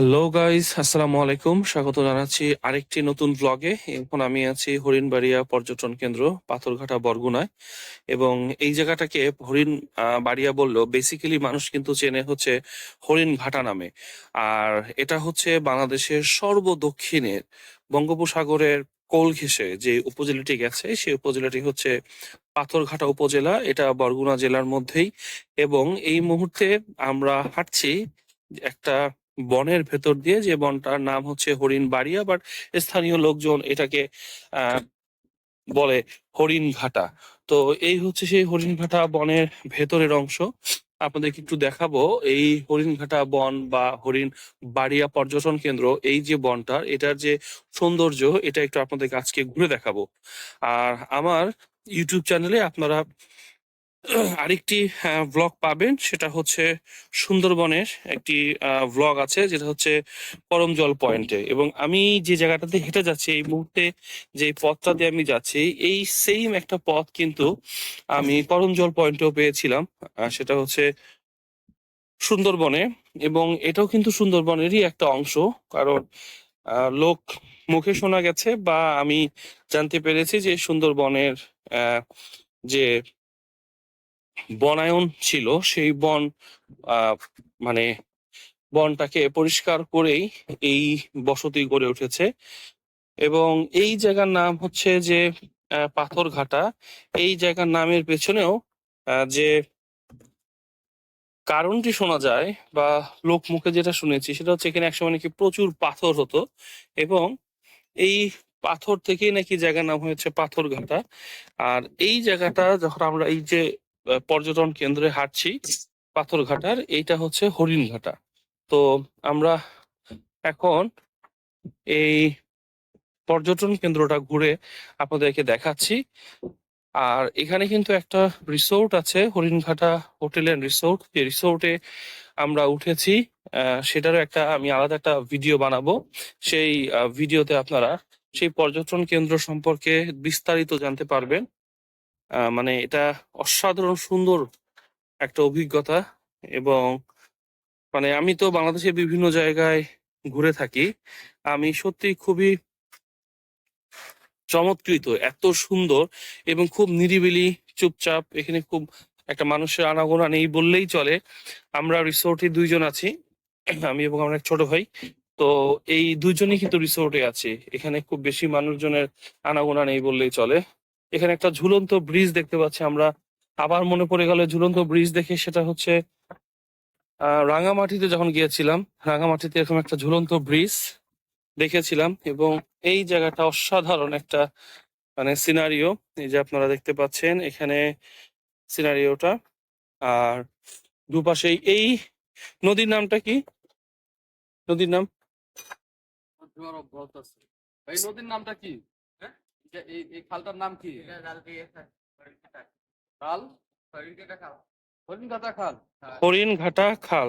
Hello guys আসসালামু আলাইকুম স্বাগত জানাচ্ছি আরেকটি নতুন ব্লগে এখন আমি আছি হরিণবাড়িয়া পর্যটন কেন্দ্র, পাথরঘাটা, বরগুনায়। এবং এই জায়গাটাকে হরিণ বাড়িয়া বললেও বেসিক্যালি মানুষ কিন্তু চেনে হচ্ছে হরিণ ঘাটা নামে। আর এটা হচ্ছে বাংলাদেশের সর্বদক্ষিণের বঙ্গোপসাগরের কোল ঘেঁষে যে উপজেলাটি গেছে, সেই উপজেলাটি হচ্ছে পাথরঘাটা উপজেলা। এটা বরগুনা জেলার মধ্যেই। এবং এই মুহূর্তে আমরা হাঁটছি একটা বনের ভেতর দিয়ে যে বনটার নাম হচ্ছে হরিণ বাড়িয়া বাট স্থানীয় লোকজন এটাকে বলে হরিণ ঘাটা। তো এই হচ্ছে সেই হরিণ ঘাটা বনের ভেতরের অংশ। আপনাদেরকে একটু দেখাবো, এই হরিণ ঘাটা বন বা হরিণ বাড়িয়া পর্যটন কেন্দ্র, এই যে বনটার, এটার যে সৌন্দর্য, এটা একটু আপনাদেরকে আজকে ঘুরে দেখাবো। আর আমার ইউটিউব চ্যানেলে আপনারা আরেকটি ব্লগ পাবেন। সেটা হচ্ছে সুন্দরবনের একটি ব্লগ আছে, যেটা হচ্ছে পরম জল পয়েন্টে। এবং আমি যে জায়গাটাতে হেঁটে যাচ্ছি, এই মুহূর্তে যে পথটা দিয়ে আমি যাচ্ছি, এই সেম একটা পথ কিন্তু আমি পরম জল পয়েন্টেও পেয়েছিলাম। সেটা হচ্ছে সুন্দরবনে। এবং এটাও কিন্তু সুন্দরবনেরই একটা অংশ। কারণ লোক মুখে শোনা গেছে বা আমি জানতে পেরেছি যে সুন্দরবনের যে বনায়ন ছিল, সেই বন মানে বনটাকে পরিষ্কার করেই এই বসতি গড়ে উঠেছে। এবং এই জায়গার নাম হচ্ছে যে পাথরঘাটা। এই জায়গার নামের পেছনেও যে কারণটি শোনা যায় বা লোক মুখে যেটা শুনেছি, সেটা হচ্ছে এখানে একসময় নাকি প্রচুর পাথর হতো। এবং এই পাথর থেকেই নাকি জায়গার নাম হয়েছে পাথরঘাটা। আর এই জায়গাটা যখন আমরা এই যে পর্যটন কেন্দ্রে হাঁটছি পাথরঘাটার, এইটা হচ্ছে হরিণঘাটা। তো আমরা এখন এই পর্যটন কেন্দ্রটা ঘুরে আপনাদেরকে দেখাচ্ছি। আর এখানে কিন্তু একটা রিসোর্ট আছে, হরিণঘাটা হোটেল এন্ড রিসোর্ট। যে রিসোর্টে আমরা উঠেছি সেটারও একটা আমি আলাদা একটা ভিডিও বানাবো। সেই ভিডিওতে আপনারা সেই পর্যটন কেন্দ্র সম্পর্কে বিস্তারিত জানতে পারবেন। মানে এটা অসাধারণ সুন্দর একটা অভিজ্ঞতা এবং মানে আমি তো বাংলাদেশের বিভিন্ন জায়গায় ঘুরে থাকি। আমি সত্যি খুবই চমৎকৃত, এত সুন্দর এবং খুব নিরিবিলি, চুপচাপ, এখানে খুব একটা মানুষের আনাগোনা নেই বললেই চলে। আমরা রিসোর্টে দুইজন আছি, আমি এবং আমার এক ছোট ভাই। তো এই দুইজনই কিন্তু রিসোর্টে আছি। এখানে খুব বেশি মানুষজনের আনাগোনা নেই বললেই চলে। এখানে একটা ঝুলন্ত ব্রিজ দেখতে পাচ্ছি আমরা। আবার মনে পড়ে গেল ঝুলন্ত ব্রিজ দেখে সেটা হচ্ছে রাঙামাটিতে যখন গিয়েছিলাম, রাঙামাটিতে এরকম একটা ঝুলন্ত ব্রিজ দেখেছিলাম এবং এই জায়গাটা অসাধারণ একটা মানে সিনারিও এই যে আপনারা দেখতে পাচ্ছেন এখানে সিনারিওটা আর দুপাশেই এই নদীর নামটা কি? নদীর নাম? নদীর নামটা কি? এই এই খালটার নাম কি? খাল। হরিণঘাটা খাল? হরিণঘাটা খাল।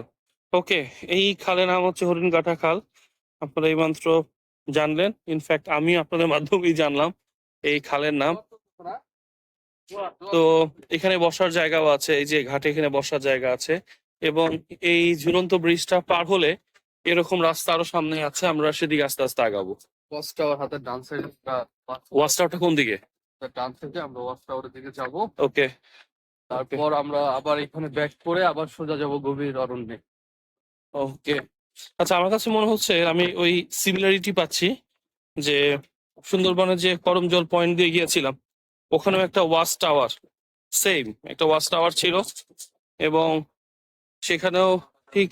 ওকে এই খালের নাম হচ্ছে হরিণঘাটা খাল। আপনারা এই মাত্র জানলেন। ইনফ্যাক্ট আমি আপনাদের মাধ্যমেই জানলাম এই খালের নাম। তো এখানে বসার জায়গাও আছে এই যে ঘাটে এখানে বসার জায়গা আছে। এবং এই ঝুলন্ত ব্রিজটা পার হলে এরকম রাস্তা আরও সামনে আছে আমরা সেদিকে আস্তে আস্তে আগাবো। ওয়াচ টাওয়ার হাতের ডান সাইডে ওয়াচ টাওয়ারটা কোন দিকে? ডান থেকে আমরা ওয়াচ টাওয়ারের দিকে যাব। ওকে তারপর আমরা আবার এখানে ব্যাক করে আবার সোজা যাব গভীর অরণ্যে। ওকে আচ্ছা আমার কাছে মনে হচ্ছে আমি ওই সিমিলারিটি পাচ্ছি যে সুন্দরবনের যে করমজল পয়েন্ট দিয়ে গিয়েছিলাম ওখানেও একটা ওয়াচ টাওয়ার সেম একটা ওয়াচ টাওয়ার ছিল এবং সেখানেও ঠিক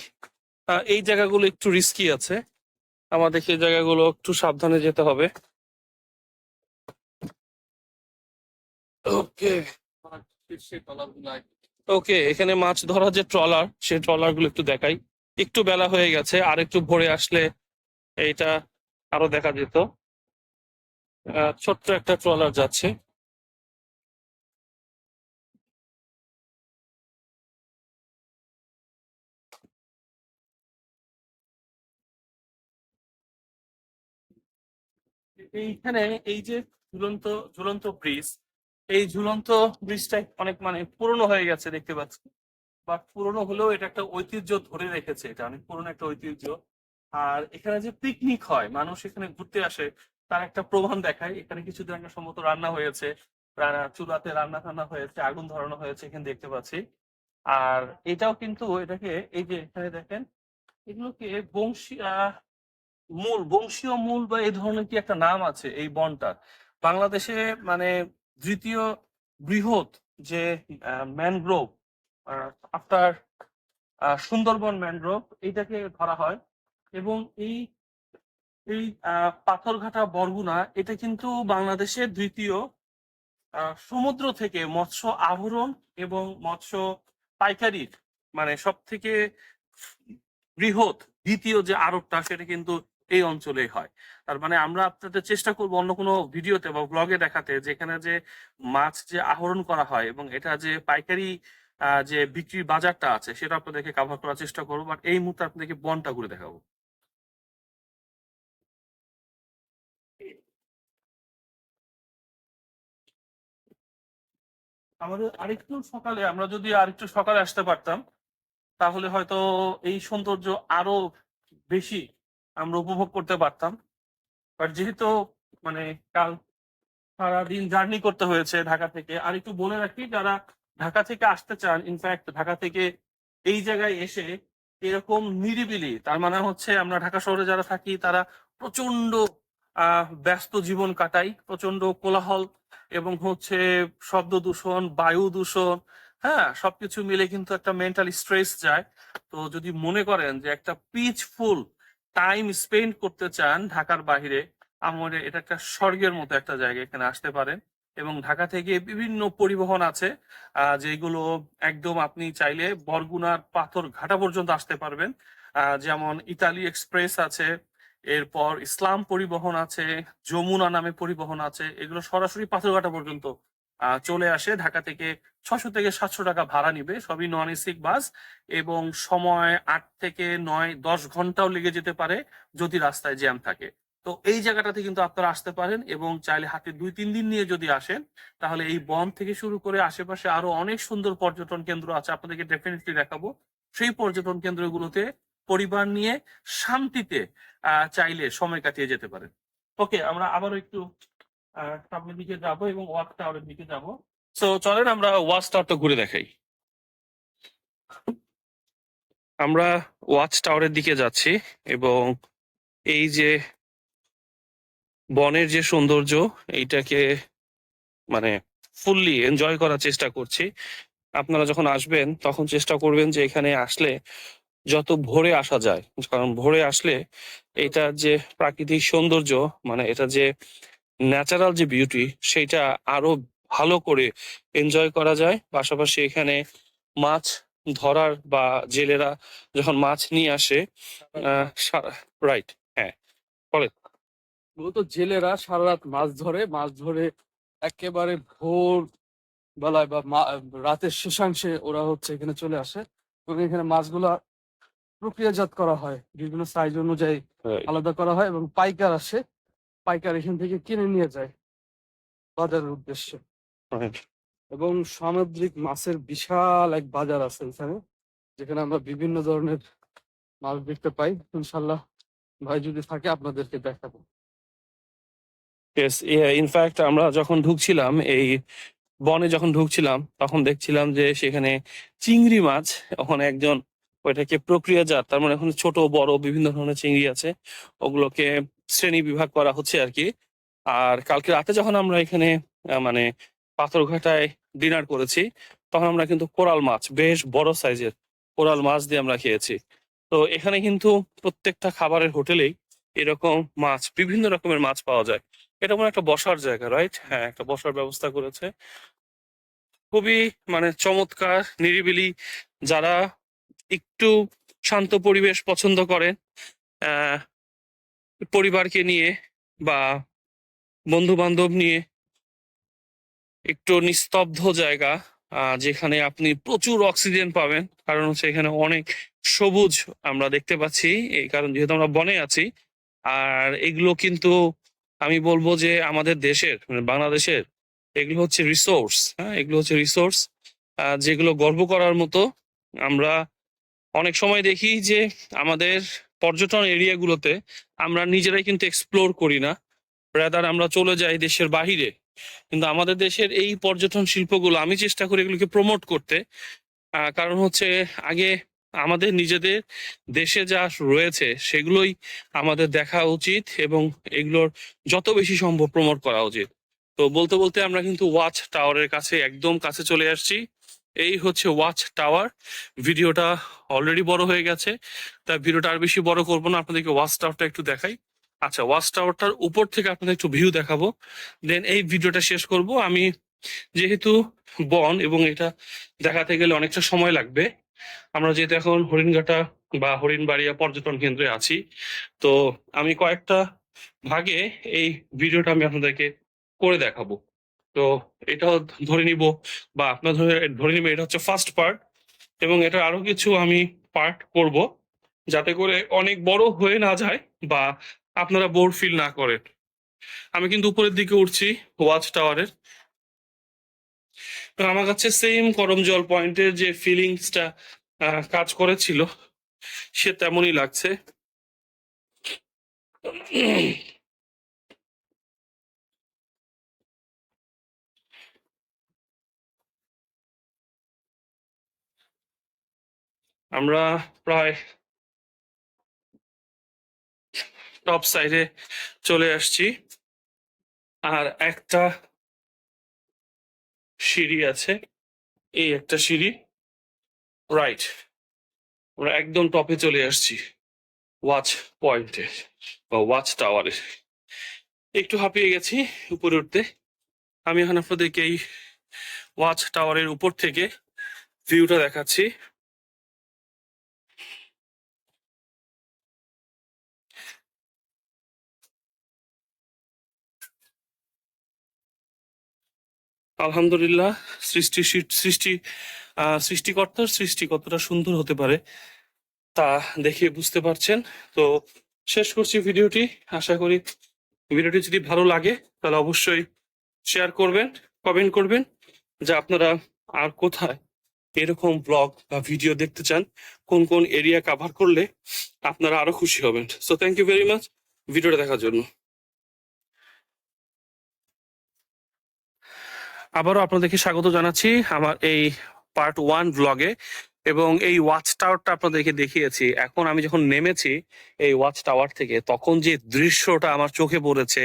এই জায়গাগুলো একটু রিস্কি আছে। আমাদের সেই জায়গাগুলো একটু সাবধানে যেতে হবে। ওকে। ওকে এখানে মাছ ধরার যে ট্রলার সেই ট্রলারগুলো একটু দেখাই। একটু বেলা হয়ে গেছে আর একটু ভোরে আসলে এইটা আরও দেখা যেত। ছোট্ট একটা ট্রলার যাচ্ছে। এইখানে এই যে ঝুলন্ত ঝুলন্ত ব্রিজ এই ঝুলন্ত ব্রিজটা অনেক মানে পুরনো হয়ে গেছে দেখতে পাচ্ছি। বাট পুরনো হলেও এটা একটা ঐতিহ্য ধরে রেখেছে এটা অনেক পুরনো একটা ঐতিহ্য। আর এখানে যে পিকনিক হয় মানুষ এখানে ঘুরতে আসে তার একটা প্রমাণ দেখায়। এখানে কিছুদিন আগে সম্ভবত রান্না হয়েছে চুলাতে রান্না টান্না হয়েছে আগুন ধরানো হয়েছে এখানে দেখতে পাচ্ছি। আর এটাও কিন্তু এটাকে এই যে এখানে দেখেন এগুলোকে বংশী আহ, মূল, বংশীয় মূল বা এই ধরনের কি একটা নাম আছে এই বনটার বাংলাদেশে মানে দ্বিতীয় বৃহৎ যে ম্যানগ্রোভ আফটার সুন্দরবন ম্যানগ্রোভ এইটাকে ধরা হয় এবং এই এই পাথরঘাটা বরগুনা এটা কিন্তু বাংলাদেশের দ্বিতীয় সমুদ্র থেকে মৎস্য আহরণ এবং মৎস্য পাইকারির মানে সব থেকে বৃহৎ, দ্বিতীয় যে আরবটা সেটা কিন্তু এই অঞ্চলে হয়। তার মানে আমরা আপনাদের চেষ্টা করব অন্য কোনো ভিডিওতে বা ব্লগে দেখাতে যেখানে যে মাছ যে আহরণ করা হয় এবং এটা যে পাইকারি যে বিক্রির বাজারটা আছে সেটা আপনাদেরকে কাভার করার চেষ্টা করব। বাট এই মুহূর্তে আপনাদেরকে বনটা ঘুরে দেখাবো। আমাদের আরেকটু সকালে, আমরা যদি আরেকটু সকালে আসতে পারতাম, তাহলে হয়তো এই সৌন্দর্য আরও বেশি আমরা উপভোগ করতে পারতাম। বাট যেহেতু মানে কাল সারাদিন জার্নি করতে হয়েছে ঢাকা থেকে, আর একটু বলে রাখি, যারা ঢাকা থেকে আসতে চান ইনফ্যাক্ট ঢাকা থেকে এই জায়গায় এসে এরকম নিরিবিলি, তার মানে হচ্ছে আমরা ঢাকা শহরে যারা থাকি, তারা প্রচণ্ড ব্যস্ত জীবন কাটাই প্রচণ্ড কোলাহল এবং হচ্ছে শব্দ দূষণ, বায়ু দূষণ হ্যাঁ সবকিছু মিলে কিন্তু একটা মেন্টাল স্ট্রেস যায়। তো যদি মনে করেন যে একটা পিচফুল টাইম স্পেন্ড করতে চান ঢাকার বাইরে আমার এটা একটা স্বর্গের মতো একটা জায়গা এখানে আসতে পারেন। এবং ঢাকা থেকে বিভিন্ন পরিবহন আছে যেগুলো একদম আপনি চাইলে বরগুনার পাথর ঘাটা পর্যন্ত আসতে পারবেন। যেমন ইতালি এক্সপ্রেস আছে, এরপর ইসলাম পরিবহন আছে, যমুনা নামে পরিবহন আছে, এগুলো সরাসরি পাথরঘাটা পর্যন্ত চলে আসে। ঢাকা থেকে ছশো থেকে সাতশো টাকা ভাড়া নিবে। সবই নন এসিক বাস এবং সময় আট থেকে নয়, দশ ঘন্টাও লেগে যেতে পারে যদি রাস্তায় জ্যাম থাকে। তো এই জায়গাটাতে কিন্তু আপনারা আসতে পারেন এবং চাইলে হাতে দুই, তিন দিন নিয়ে যদি আসেন, তাহলে এই বন থেকে শুরু করে আশেপাশে আরও অনেক সুন্দর পর্যটন কেন্দ্র আছে। আপনাদেরকে ডেফিনেটলি দেখাবো। সেই পর্যটন কেন্দ্রগুলোতে পরিবার নিয়ে শান্তিতে চাইলে সময় কাটিয়ে যেতে পারেন। ওকে আমরা আবারও একটু সামনের দিকে যাব এবং ওয়াচ টাওয়ারের দিকে যাব। তো চলেন আমরা ওয়াচ টাওয়ারটা ঘুরে দেখাই। আমরা ওয়াচ টাওয়ারের দিকে যাচ্ছি এবং এই যে বনের যে সৌন্দর্য, এইটাকে মানে ফুললি এনজয় করার চেষ্টা করছি। আপনারা যখন আসবেন, তখন চেষ্টা করবেন যে এখানে আসলে যত ভোরে আসা যায়, কারণ ভোরে আসলে এটা যে প্রাকৃতিক সৌন্দর্য মানে এটা যে ন্যাচারাল যে বিউটি সেটা আরও ভালো করে এনজয় করা যায়। পাশাপাশি এখানে মাছ ধরার বা জেলেরা যখন মাছ নিয়ে আসে রাইট হ্যাঁ বলে মূলত জেলেরা সারা রাত মাছ ধরে মাছ ধরে একেবারে ভোর বেলায় বা রাতের শেষাংশে ওরা হচ্ছে এখানে চলে আসে এবং এখানে মাছগুলা প্রক্রিয়াজাত করা হয়। বিভিন্ন সাইজ অনুযায়ী আলাদা করা হয় এবং পাইকার আসে। পাইকার এখান থেকে কিনে নিয়ে যায় বাজারের উদ্দেশ্যে। এবং সামুদ্রিক মাছের বিশাল এক বাজার আছে এখানে যেখানে আমরা বিভিন্ন ধরনের মাছ দেখতে পাই। ইনশাল্লাহ ভাই যদি থাকে আপনাদেরকে দেখাবো। ইনফ্যাক্ট আমরা যখন ঢুকছিলাম এই বনে যখন ঢুকছিলাম তখন দেখছিলাম যে সেখানে চিংড়ি মাছ ওখানে একজন ওইটাকে প্রক্রিয়াজাত, তার মানে এখন ছোট, বড় বিভিন্ন ধরনের চিংড়ি আছে, ওগুলোকে শ্রেণি বিভাগ করা হচ্ছে আর কি আর কালকে রাতে যখন আমরা এখানে মানে পাথরঘাটায় ডিনার করেছি, তখন আমরা কিন্তু কোরাল মাছ, বেশ বড় সাইজের কোরাল মাছ দিয়ে আমরা খেয়েছি। তো এখানে কিন্তু প্রত্যেকটা খাবারের হোটেলেই এরকম মাছ, বিভিন্ন রকমের মাছ পাওয়া যায়। এটা মনে একটা বসার জায়গা, রাইট? হ্যাঁ একটা বসার ব্যবস্থা করেছে। খুবই মানে চমৎকার, নিরিবিলি যারা একটু শান্ত পরিবেশ পছন্দ করেন পরিবারকে নিয়ে বা বন্ধু বান্ধব নিয়ে একটু নিস্তব্ধ জায়গা যেখানে আপনি প্রচুর অক্সিজেন পাবেন। কারণ হচ্ছে এখানে অনেক সবুজ আমরা দেখতে পাচ্ছি, এই কারণ যেহেতু আমরা বনে আছি। আর এগুলো কিন্তু আমি বলব যে আমাদের দেশের মানে বাংলাদেশের, এগুলো হচ্ছে রিসোর্স হ্যাঁ? এগুলো হচ্ছে রিসোর্স যেগুলো গর্ব করার মতো আমরা অনেক সময় দেখি যে আমাদের পর্যটন এরিয়াগুলোতে আমরা নিজেরাই কিন্তু এক্সপ্লোর করি না। রাদার আমরা চলে যাই দেশের বাহিরে। কিন্তু আমাদের দেশের এই পর্যটন শিল্পগুলো, আমি চেষ্টা করি এগুলোকে প্রমোট করতে। কারণ হচ্ছে আগে আমাদের নিজেদের দেশে যা রয়েছে সেগুলোই আমাদের দেখা উচিত এবং এগুলোর যত বেশি সম্ভব প্রমোট করা উচিত। তো বলতে বলতে আমরা কিন্তু ওয়াচ টাওয়ারের কাছে একদম কাছে চলে আসছি। এই হচ্ছে ওয়াচ টাওয়ার ভিডিওটা অলরেডি বড় হয়ে গেছে তাই ভিডিওটা আর বেশি বড় করব না, আপনাদেরকে ওয়াচ টাওয়ারটা একটু দেখাই। আচ্ছা ওয়াচ টাওয়ারটার উপর থেকে আপনাদের একটু ভিউ দেখাবো। দেন এই ভিডিওটা শেষ করব। আমি যেহেতু বন এবং এটা দেখাতে গেলে অনেকটা সময় লাগবে, আমরা যেহেতু এখন হরিণঘাটা বা হরিণবাড়িয়া পর্যটন কেন্দ্রে আছি, তো আমি কয়েকটা ভাগে এই ভিডিওটা আমি আপনাদেরকে করে দেখাবো। তো এটাও ধরে নিব, বা আপনার ধরে ধরে নিবে, এটা হচ্ছে ফার্স্ট পার্ট এবং এটা আরও কিছু আমি পার্ট করব, যাতে করে অনেক বড় হয়ে না যায়, বা আপনারা বোর ফিল না করেন। আমি কিন্তু উপরের দিকে উঠছি ওয়াচ টাওয়ারের তো আমার কাছে সেম করম জল পয়েন্টের যে ফিলিংসটা কাজ করেছিল, সে তেমনই লাগছে। আমরা প্রায় টপ সাইডে চলে আসছি। আর একটা সিঁড়ি আছে। এই একটা সিঁড়ি রাইট আমরা একদম টপে চলে আসছি ওয়াচ পয়েন্টে বা ওয়াচ টাওয়ারে একটু হাঁপিয়ে গেছি উপরে উঠতে। আমি এখন আপনাদেরকে এই ওয়াচ টাওয়ারের উপর থেকে ভিউটা দেখাচ্ছি। আলহামদুলিল্লাহ, সৃষ্টি সৃষ্টি সৃষ্টিকর্তার সৃষ্টি কতটা সুন্দর হতে পারে তা দেখে বুঝতে পারছেন। তো শেষ করছি ভিডিওটি। আশা করি ভিডিওটি যদি ভালো লাগে, তাহলে অবশ্যই শেয়ার করবেন, কমেন্ট করবেন, যে আপনারা আর কোথায় এরকম ব্লগ বা ভিডিও দেখতে চান, কোন কোন এরিয়া কাভার করলে আপনারা আরও খুশি হবেন। So thank you very much ভিডিওটা দেখার জন্য। আবারও আপনাদেরকে স্বাগত জানাচ্ছি আমার এই পার্ট ওয়ান ব্লগে এবং এই ওয়াচ টাওয়ারটা আপনাদেরকে দেখিয়েছি। এখন আমি যখন নেমেছি এই ওয়াচ টাওয়ার থেকে, তখন যে দৃশ্যটা আমার চোখে পড়েছে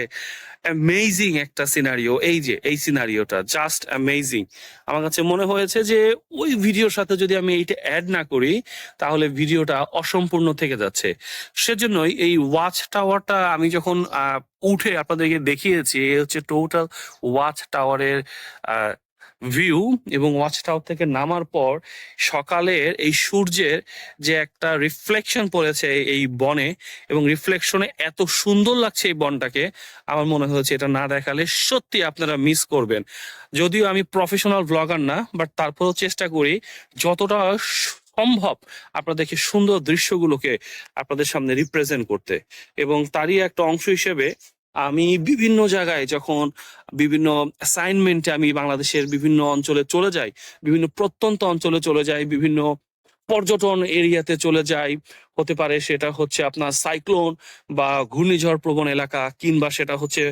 অ্যামেজিং একটা সিনারিও এই যে, এই সিনারিওটা জাস্ট অ্যামেজিং আমার কাছে মনে হয়েছে যে, ওই ভিডিওর সাথে যদি আমি এইটা অ্যাড না করি, তাহলে ভিডিওটা অসম্পূর্ণ থেকে যাচ্ছে। সেজন্যই এই ওয়াচ টাওয়ারটা আমি যখন উঠে আপনাদেরকে দেখিয়েছি হচ্ছে টোটাল ওয়াচ টাওয়ারের ভিউ এবং ওয়াচ টাওয়ার থেকে নামার পর সকালের এই সূর্যের যে একটা রিফ্লেকশন পড়েছে এই বনে এবং রিফ্লেকশনে এত সুন্দর লাগছে এই বনটাকে, আমার মনে হয়েছে এটা না দেখালে সত্যি আপনারা মিস করবেন। যদিও আমি প্রফেশনাল ব্লগার না বাট তারপরেও চেষ্টা করি যতটা সম্ভব আপনাদেরকে সুন্দর দৃশ্যগুলোকে আপনাদের সামনে রিপ্রেজেন্ট করতে। এবং তারই একটা অংশ হিসেবে আমি বিভিন্ন জায়গায় যখন বিভিন্ন অ্যাসাইনমেন্টে আমি বাংলাদেশের বিভিন্ন অঞ্চলে চলে যাই, বিভিন্ন প্রত্যন্ত অঞ্চলে চলে যাই, বিভিন্ন পর্যটন এরিয়াতে চলে যাই, হতে পারে সেটা হচ্ছে আপনার সাইক্লোন বা ঘূর্ণিঝড় প্রবণ এলাকা কিংবা সেটা হচ্ছে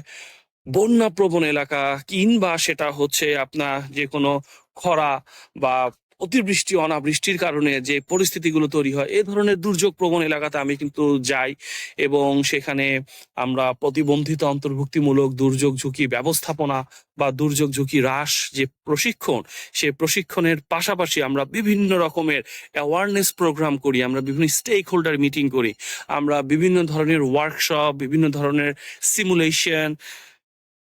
বন্যা প্রবণ এলাকা কিংবা সেটা হচ্ছে আপনার যে কোনো খরা বা অতিবৃষ্টি, অনাবৃষ্টির কারণে যে পরিস্থিতিগুলো তৈরি হয় এই ধরনের দুর্যোগ প্রবণ এলাকাতে আমি কিন্তু যাই এবং সেখানে আমরা প্রতিবন্ধিত অন্তর্ভুক্তিমূলক দুর্যোগ ঝুঁকি ব্যবস্থাপনা বা দুর্যোগ ঝুঁকি হ্রাস যে প্রশিক্ষণ, সে প্রশিক্ষণের পাশাপাশি আমরা বিভিন্ন রকমের অ্যাওয়ারনেস প্রোগ্রাম করি, আমরা বিভিন্ন স্টেক হোল্ডার মিটিং করি, আমরা বিভিন্ন ধরনের ওয়ার্কশপ বিভিন্ন ধরনের সিমুলেশন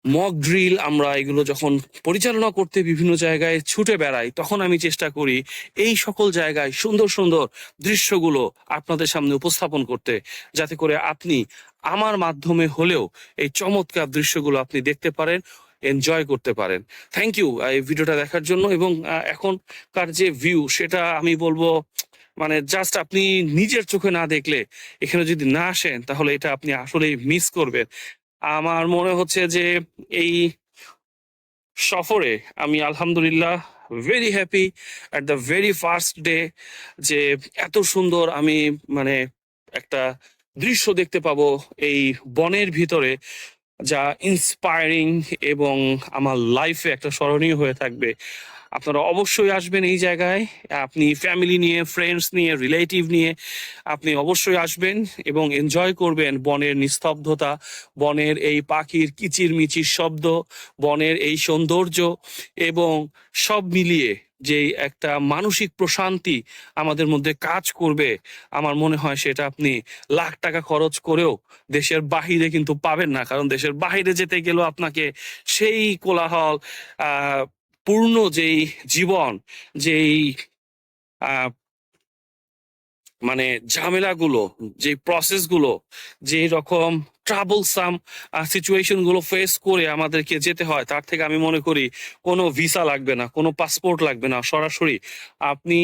মক ড্রিল আমরা এগুলো যখন পরিচালনা করতে বিভিন্ন জায়গায় ছুটে বেড়াই, তখন আমি চেষ্টা করি এই সকল জায়গায় সুন্দর সুন্দর দৃশ্যগুলো আপনাদের সামনে উপস্থাপন করতে, যাতে করে আপনি আমার মাধ্যমে হলেও এই চমৎকার দৃশ্যগুলো আপনি দেখতে পারেন এনজয় করতে পারেন। থ্যাংক ইউ এই ভিডিওটা দেখার জন্য এবং এখনকার যে ভিউ সেটা আমি বলব মানে জাস্ট আপনি নিজের চোখে না দেখলে, এখানে যদি না আসেন, তাহলে এটা আপনি আসলেই মিস করবেন। আমার মনে হচ্ছে যে এই সফরে আমি আলহামদুলিল্লাহ very happy at the very first day যে এত সুন্দর আমি মানে একটা দৃশ্য দেখতে পাবো এই বনের ভিতরে যা ইন্সপায়ারিং এবং আমার লাইফে একটা স্মরণীয় হয়ে থাকবে। আপনারা অবশ্যই আসবেন এই জায়গায়। আপনি ফ্যামিলি নিয়ে ফ্রেন্ডস নিয়ে রিলেটিভ নিয়ে আপনি অবশ্যই আসবেন এবং এনজয় করবেন বনের নিস্তব্ধতা, বনের এই পাখির কিচিরমিচির শব্দ, বনের এই সৌন্দর্য এবং সব মিলিয়ে যে একটা মানসিক প্রশান্তি আমাদের মধ্যে কাজ করবে, আমার মনে হয় সেটা আপনি লাখ টাকা খরচ করেও দেশের বাহিরে কিন্তু পাবেন না। কারণ দেশের বাহিরে যেতে গেলেও আপনাকে সেই কোলাহল পূর্ণ যেই জীবন, যেই মানে ঝামেলাগুলো যে প্রসেসগুলো যে রকম ট্রাবলসাম সিচুয়েশনগুলো ফেস করে আমাদেরকে যেতে হয়, তার থেকে আমি মনে করি কোনো ভিসা লাগবে না, কোনো পাসপোর্ট লাগবে না। সরাসরি আপনি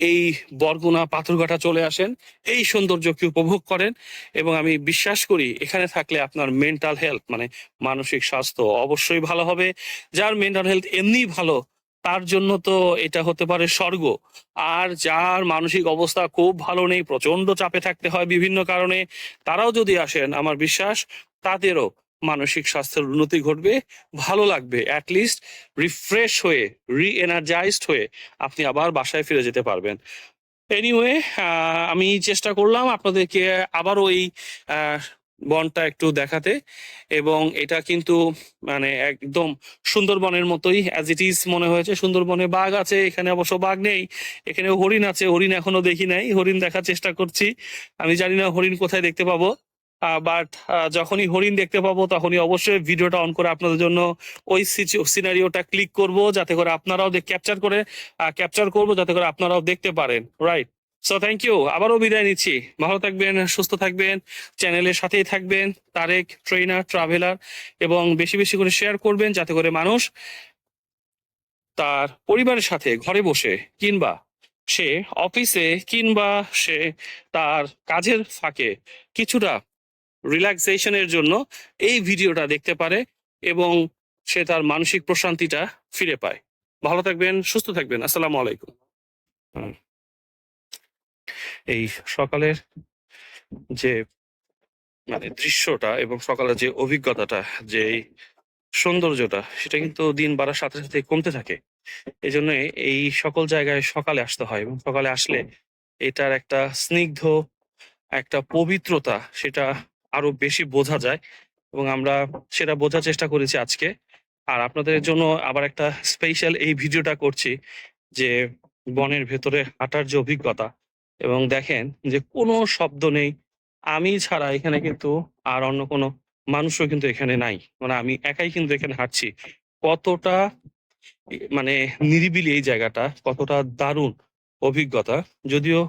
এই বরগুনা পাথরঘাটা চলে আসেন, এই সৌন্দর্যকে উপভোগ করেন এবং আমি বিশ্বাস করি এখানে থাকলে আপনার মেন্টাল হেলথ মানে মানসিক স্বাস্থ্য অবশ্যই ভালো হবে। যার মেন্টাল হেলথ এমনি ভালো, তার জন্য তো এটা হতে পারে স্বর্গ। আর যার মানসিক অবস্থা খুব ভালো নেই প্রচণ্ড চাপে থাকতে হয় বিভিন্ন কারণে, তারাও যদি আসেন, আমার বিশ্বাস, তাদেরও মানসিক স্বাস্থ্যের উন্নতি ঘটবে, ভালো লাগবে অ্যাটলিস্ট রিফ্রেশ হয়ে রি এনার্জাইজড হয়ে আপনি আবার বাসায় ফিরে যেতে পারবেন। এনিওয়ে আমি চেষ্টা করলাম আপনাদেরকে আবারও এই বনটা একটু দেখাতে এবং এটা কিন্তু মানে একদম সুন্দরবনের মতোই অ্যাজ ইট ইজ মনে হয়েছে। সুন্দরবনে বাঘ আছে, এখানে অবশ্য বাঘ নেই এখানে হরিণ আছে, হরিণ এখনও দেখি নাই, হরিণ দেখার চেষ্টা করছি। আমি জানি না হরিণ কোথায় দেখতে পাবো। বাট যখনই হরিণ দেখতে পাবো তখনই অবশ্যই ভিডিওটা অন করে আপনাদের জন্য ওই সিনারিওটা ক্লিক করব যাতে করে আপনারাও ক্যাপচার করে ক্যাপচার করব যাতে করে আপনারাও দেখতে পারেন রাইট সো থ্যাংক ইউ আবারও বিদায় নিচ্ছি। ভালো থাকবেন, সুস্থ থাকবেন চ্যানেলের সাথেই থাকবেন, তারেক ট্রেনার ট্রাভেলার এবং বেশি বেশি করে শেয়ার করবেন যাতে করে মানুষ তার পরিবারের সাথে ঘরে বসে কিংবা সে অফিসে কিংবা সে তার কাজের ফাঁকে কিছুটা রিল্যাক্সেশনের জন্য এই ভিডিওটা দেখতে পারে এবং সে তার মানসিক প্রশান্তিটা ফিরে পায়। ভালো থাকবেন, সুস্থ থাকবেন, আসসালামু আলাইকুম। এই সকালের যে মানে দৃশ্যটা এবং সকালের যে অভিজ্ঞতাটা, যে সৌন্দর্যটা, সেটা কিন্তু দিন বাড়ার সাথে সাথে কমতে থাকে। এই জন্য এই সকল জায়গায় সকালে আসতে হয় এবং সকালে আসলে এটার একটা স্নিগ্ধ, একটা পবিত্রতা, সেটা আরও বেশি বোঝা যায় এবং আমরা সেটা বোঝার চেষ্টা করেছি আজকে। আর আপনাদের জন্য আবার একটা স্পেশাল এই ভিডিওটা করছি যে বনের ভেতরে হাঁটার যে অভিজ্ঞতা এবং দেখেন যে কোনো শব্দ নেই, আমি ছাড়া এখানে কিন্তু আর অন্য কোনো মানুষও কিন্তু এখানে নাই। মানে আমি একাই কিন্তু এখানে হাঁটছি। কতটা মানে নিরিবিলি এই জায়গাটা, কতটা দারুণ অভিজ্ঞতা। যদিও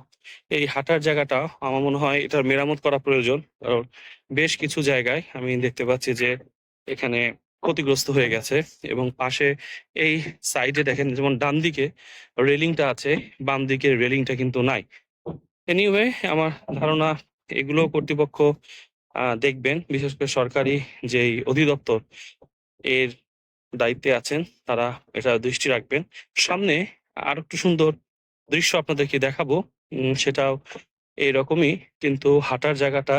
এই হাঁটার জায়গাটা আমার মনে হয় এটার মেরামত করা প্রয়োজন। কারণ বেশ কিছু জায়গায় আমি দেখতে পাচ্ছি যে এখানে ক্ষতিগ্রস্ত হয়ে গেছে এবং পাশে এই সাইডে দেখেন যেমন ডান দিকে রেলিংটা আছে বাম দিকে রেলিংটা কিন্তু নাই। এনিওয়ে আমার ধারণা এগুলো কর্তৃপক্ষ দেখবেন। বিশেষ করে সরকারি যেই অধিদপ্তর এর দায়িত্বে আছেন, তারা এটা দৃষ্টি রাখবেন। সামনে আর একটু সুন্দর দৃশ্য আপনাদেরকে দেখাবো। সেটাও এইরকমই কিন্তু হাঁটার জায়গাটা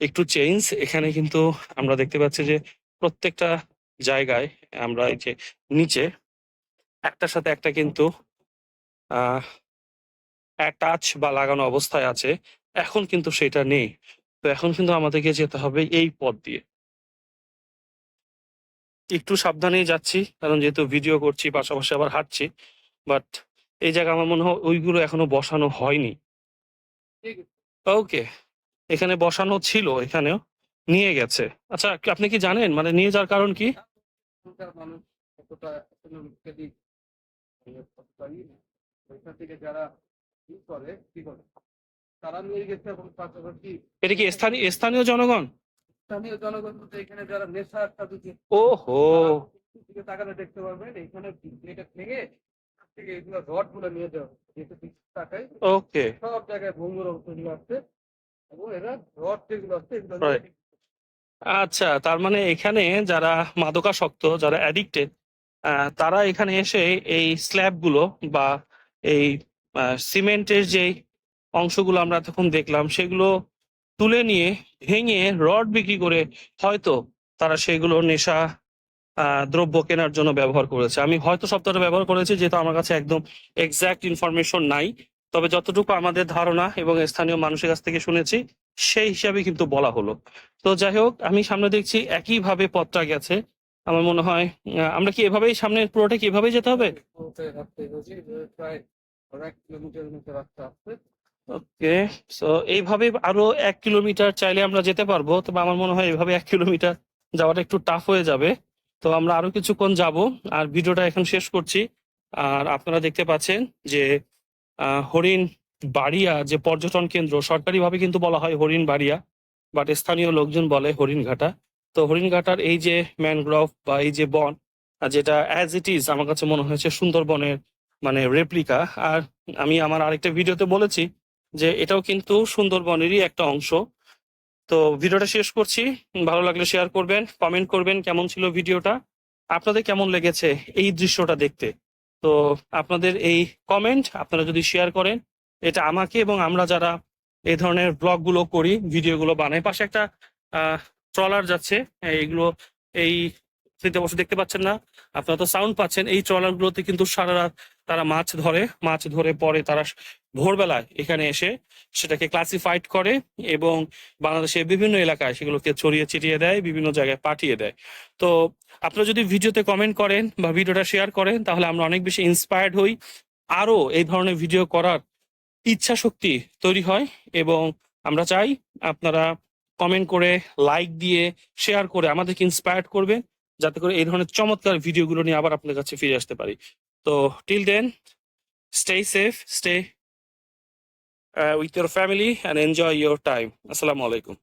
একটু চেঞ্জ এখানে কিন্তু আমরা দেখতে পাচ্ছি যে প্রত্যেকটা জায়গায় আমরা এই যে নিচে একটার সাথে একটা কিন্তু অ্যাটাচ বা লাগানো অবস্থায় আছে। এখন কিন্তু সেটা নেই। তো এখন কিন্তু আমাদেরকে যেতে হবে এই পথ দিয়ে। একটু সাবধানেই যাচ্ছি, কারণ যেহেতু ভিডিও করছি, পাশাপাশি আবার হাঁটছি বাট এই জায়গা আমার মনে হয় ওইগুলো এখনও বসানো হয়নি। ঠিক ওকে এখানে বসানো ছিল এখানেও নিয়ে গেছে। আচ্ছা আপনি কি জানেন? মানে নিয়ে যাওয়ার কারণ কি? এটা কি স্থানীয় স্থানীয় জনগণ? স্থানীয় জনগণ এখানে যারা নেশা ওহো! দেখতে পারবেন এখানে এটা ভেঙে থেকে এগুলো রডগুলো নিয়ে যাওয়া যেহেতু বিদ্যুৎ টাকায় ওকে সব জায়গায় ভঙ্গুর অবস্থা আছে। এবং এরা রড যেগুলো আছে এগুলো আচ্ছা তার মানে এখানে যারা মাদকাসক্ত যারা অ্যাডিক্টেড তারা এখানে এসে এই স্ল্যাবগুলো বা এই সিমেন্টের যে অংশগুলো আমরা তখন দেখলাম সেগুলো তুলে নিয়ে ভেঙে রড বিক্রি করে হয়তো তারা সেগুলো নেশা দ্রব্য কেনার জন্য ব্যবহার করেছে। আমি হয়তো শব্দটা ব্যবহার করেছি, যেহেতু আমার কাছে একদম এক্সাক্ট ইনফরমেশন নাই। তবে যতটুকু আমাদের ধারণা এবং স্থানীয় মানুষের কাছ থেকে শুনেছি, সেই হিসাবে কিন্তু বলা হলো। তো যাই হোক, আমি সামনে দেখছি একইভাবে পথটা গেছে। আমার মনে হয় আমরা কি এভাবেই সামনে পুরোটা কি এভাবেই যেতে হবে? ওকে সো এইভাবে আরও এক কিলোমিটার চাইলে আমরা যেতে পারব, তবে আমার মনে হয় এভাবে এক কিলোমিটার যাওয়াটা একটু টাফ হয়ে যাবে। তো আমরা আরও কিছুক্ষণ যাব, আর ভিডিওটা এখন শেষ করছি। আর আপনারা দেখতে পাচ্ছেন যে হরিণ বাড়িয়া যে পর্যটন কেন্দ্র, সরকারিভাবে কিন্তু বলা হয় হরিণ বাড়িয়া বাট স্থানীয় লোকজন বলে হরিণঘাটা তো হরিণঘাটার এই যে ম্যানগ্রোভ বা এই যে বন যেটা অ্যাজ ইট ইজ আমার কাছে মনে হয়েছে সুন্দরবনের মানে রেপ্লিকা আর আমি আমার আরেকটা ভিডিওতে বলেছি যে, এটাও কিন্তু সুন্দরবনেরই একটা অংশ। তো ভিডিওটা শেষ করছি। ভালো লাগলে শেয়ার করবেন কমেন্ট করবেন কেমন ছিল ভিডিওটা, আপনাদের কেমন লেগেছে এই দৃশ্যটা দেখতে। তো আপনাদের এই কমেন্ট আপনারা যদি শেয়ার করেন, এটা আমাকে এবং আমরা যারা এই ধরনের ব্লগগুলো করি, ভিডিওগুলো বানাই, পাশে একটা ট্রলার যাচ্ছে, এইগুলো এই স্মৃতি অবশ্য দেখতে পাচ্ছেন না, আপনারা তো সাউন্ড পাচ্ছেন, এই ট্রলার গুলোতে কিন্তু সারা রাত তারা মাছ ধরে মাছ ধরে পরে তারা ভোরবেলায় এখানে এসে সেটাকে ক্লাসিফাইড করে এবং বাংলাদেশের বিভিন্ন এলাকায় সেগুলোকে ছড়িয়ে ছিটিয়ে দেয় বিভিন্ন জায়গায় পাঠিয়ে দেয়। তো আপনারা যদি ভিডিওতে কমেন্ট করেন বা ভিডিওটা শেয়ার করেন তাহলে আমরা অনেক বেশি ইন্সপায়ার্ড হই। আরও এই ধরনের ভিডিও করার ইচ্ছা শক্তি তৈরি হয় এবং আমরা চাই আপনারা কমেন্ট করে লাইক দিয়ে শেয়ার করে আমাদেরকে ইন্সপায়ার্ড করবেন যাতে করে এই ধরনের চমৎকার ভিডিওগুলো নিয়ে আবার আপনাদের কাছে ফিরে আসতে পারি। তো till then safe, stay uh, Uh, with your family, and enjoy your time. Assalamu alaikum.